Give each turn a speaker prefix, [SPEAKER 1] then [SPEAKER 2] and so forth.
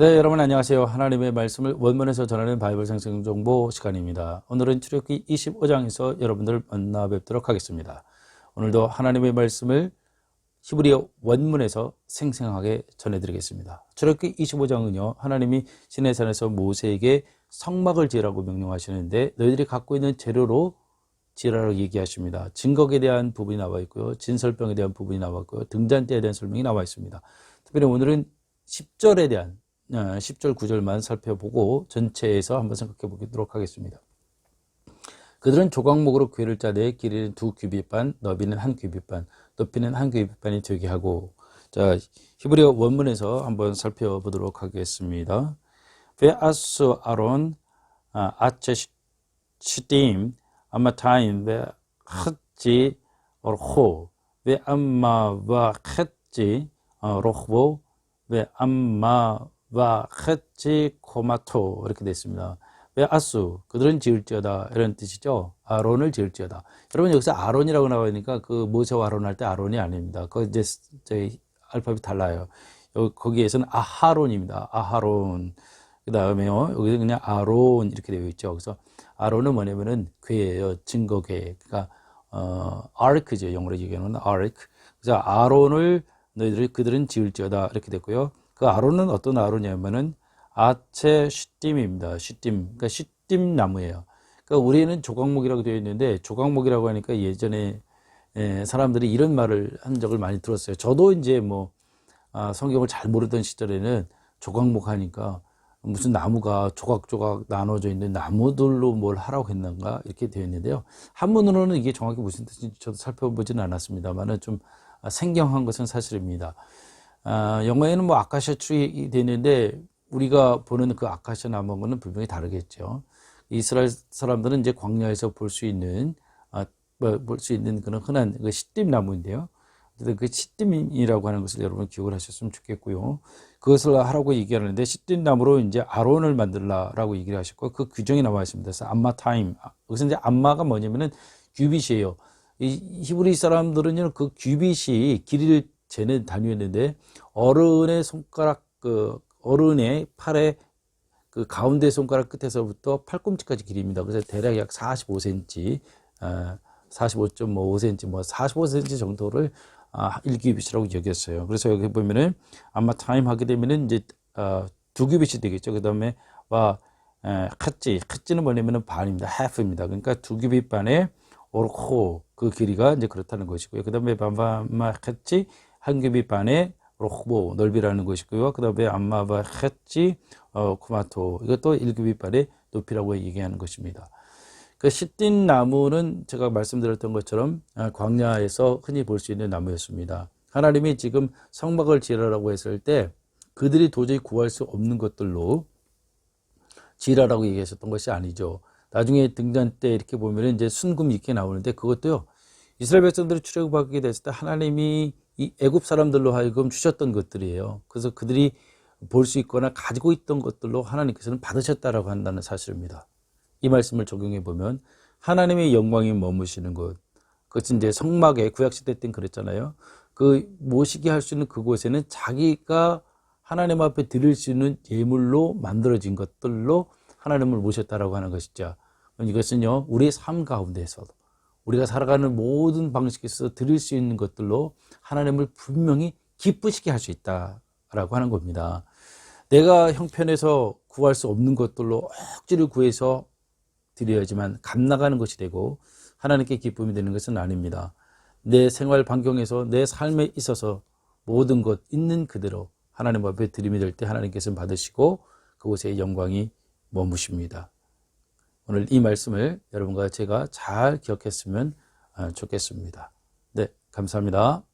[SPEAKER 1] 네, 여러분 안녕하세요. 하나님의 말씀을 원문에서 전하는 바이블 생생 정보 시간입니다. 오늘은 출애굽기 25장에서 여러분들을 만나 뵙도록 하겠습니다. 오늘도 하나님의 말씀을 히브리어 원문에서 생생하게 전해드리겠습니다. 출애굽기 25장은요, 하나님이 시내산에서 모세에게 성막을 지으라고 명령하시는데 너희들이 갖고 있는 재료로 지으라고 얘기하십니다. 증거에 대한 부분이 나와 있고요, 진설병에 대한 부분이 나와 있고요, 등잔대에 대한 설명이 나와 있습니다. 특별히 오늘은 10절에 대한 10절, 어, 9절만 살펴보고 전체에서 한번 생각해 보도록 하겠습니다. 그들은 조각목으로 궤를 짜되 길이는 두 규빗 반, 너비는 한 규빗 반, 높이는 한 규빗 반이 되게 하고 자 히브리어 원문에서 한번 살펴보도록 하겠습니다. 베아스 아론 아, 아체 시딤 아마타임 베 흑지 어호 베 암마 와 흑지 로흐보 베 암마 와 헷지 코마토 이렇게 되어 있습니다. 왜 아수 그들은 지을지어다 이런 뜻이죠. 아론을 지을지어다. 여러분 여기서 아론이라고 나오니까 그 모세와 아론 할 때 아론이 아닙니다. 그 이제 저희 알파벳 달라요. 여기 거기에서는 아하론입니다. 아하론. 그 다음에요 여기서 그냥 아론 이렇게 되어 있죠. 그래서 아론은 뭐냐면은 괴예요. 증거괴. 그러니까 어 아르크죠. 영어로 얘기하는 아르크. 그래서 아론을 너희들이 그들은 지을지어다 이렇게 됐고요. 그 아론은 어떤 아론이냐면은 아체 시딤입니다. 시딤. 그러니까 시딤 나무예요. 그러니까 우리는 조각목이라고 되어 있는데 조각목이라고 하니까 예전에 예, 사람들이 이런 말을 한 적을 많이 들었어요. 저도 이제 뭐 아, 성경을 잘 모르던 시절에는 조각목 하니까 무슨 나무가 조각조각 나눠져 있는 나무들로 뭘 하라고 했는가 이렇게 되어 있는데요. 한문으로는 이게 정확히 무슨 뜻인지 저도 살펴보지는 않았습니다만은 좀 생경한 것은 사실입니다. 아, 영어에는 뭐 아카시아 트리 되는데 우리가 보는 그 아카시아 나무는 분명히 다르겠죠. 이스라엘 사람들은 이제 광야에서 볼 수 있는 아, 뭐, 볼수 있는 그런 흔한 그 시딤 나무인데요. 그 시딤이라고 하는 것을 여러분 기억을 하셨으면 좋겠고요. 그것을 하라고 얘기하는데 시딤 나무로 이제 아론을 만들라라고 얘기를 하셨고 그 규정이 나와 있습니다. 그래서 암마 타임. 여기서 이제 암마가 뭐냐면은 규빗이에요. 이 히브리 사람들은요 그 규빗이 길이를 재는 단위였는데 어른의 손가락 그 어른의 팔의 그 가운데 손가락 끝에서부터 팔꿈치까지 길이입니다. 그래서 대략 약 45cm, 아, 45.5cm, 뭐 45cm 정도를 아, 1규빗이라고 여겼어요. 그래서 여기 보면은 아마 타임 하게 되면은 이제 어, 두 규빗이 되겠죠. 그 다음에 와 컷지, 컷지는 뭐냐면은 반입니다. half입니다. 그러니까 두 규빗 반에 오르코 그 길이가 이제 그렇다는 것이고요. 그 다음에 반바마 컷지 한 규빗 반에 로흐보 넓이라는 것이고요. 그 다음에 암마바 헷지 어, 코마토 이것도 1규빗 반의 높이라고 얘기하는 것입니다. 그 시딘 나무는 제가 말씀드렸던 것처럼 아, 광야에서 흔히 볼 수 있는 나무였습니다. 하나님이 지금 성막을 지으라고 했을 때 그들이 도저히 구할 수 없는 것들로 지으라고 얘기하셨던 것이 아니죠. 나중에 등잔 때 이렇게 보면 이제 순금 이렇게 나오는데 그것도요. 이스라엘 백성들이 출애굽하게 됐을 때 하나님이 이 애굽 사람들로 하여금 주셨던 것들이에요. 그래서 그들이 볼 수 있거나 가지고 있던 것들로 하나님께서는 받으셨다라고 한다는 사실입니다. 이 말씀을 적용해 보면 하나님의 영광이 머무시는 곳, 그것은 이제 성막에 구약시대 때는 그랬잖아요. 그 모시게 할 수 있는 그곳에는 자기가 하나님 앞에 드릴 수 있는 예물로 만들어진 것들로 하나님을 모셨다라고 하는 것이죠. 이것은요, 우리의 삶 가운데서도 우리가 살아가는 모든 방식에서 드릴 수 있는 것들로 하나님을 분명히 기쁘시게 할 수 있다라고 하는 겁니다. 내가 형편에서 구할 수 없는 것들로 억지로 구해서 드려야지만 값나가는 것이 되고 하나님께 기쁨이 되는 것은 아닙니다. 내 생활 반경에서 내 삶에 있어서 모든 것 있는 그대로 하나님 앞에 드림이 될 때 하나님께서 받으시고 그곳에 영광이 머무십니다. 오늘 이 말씀을 여러분과 제가 잘 기억했으면 아, 좋겠습니다. 네, 감사합니다.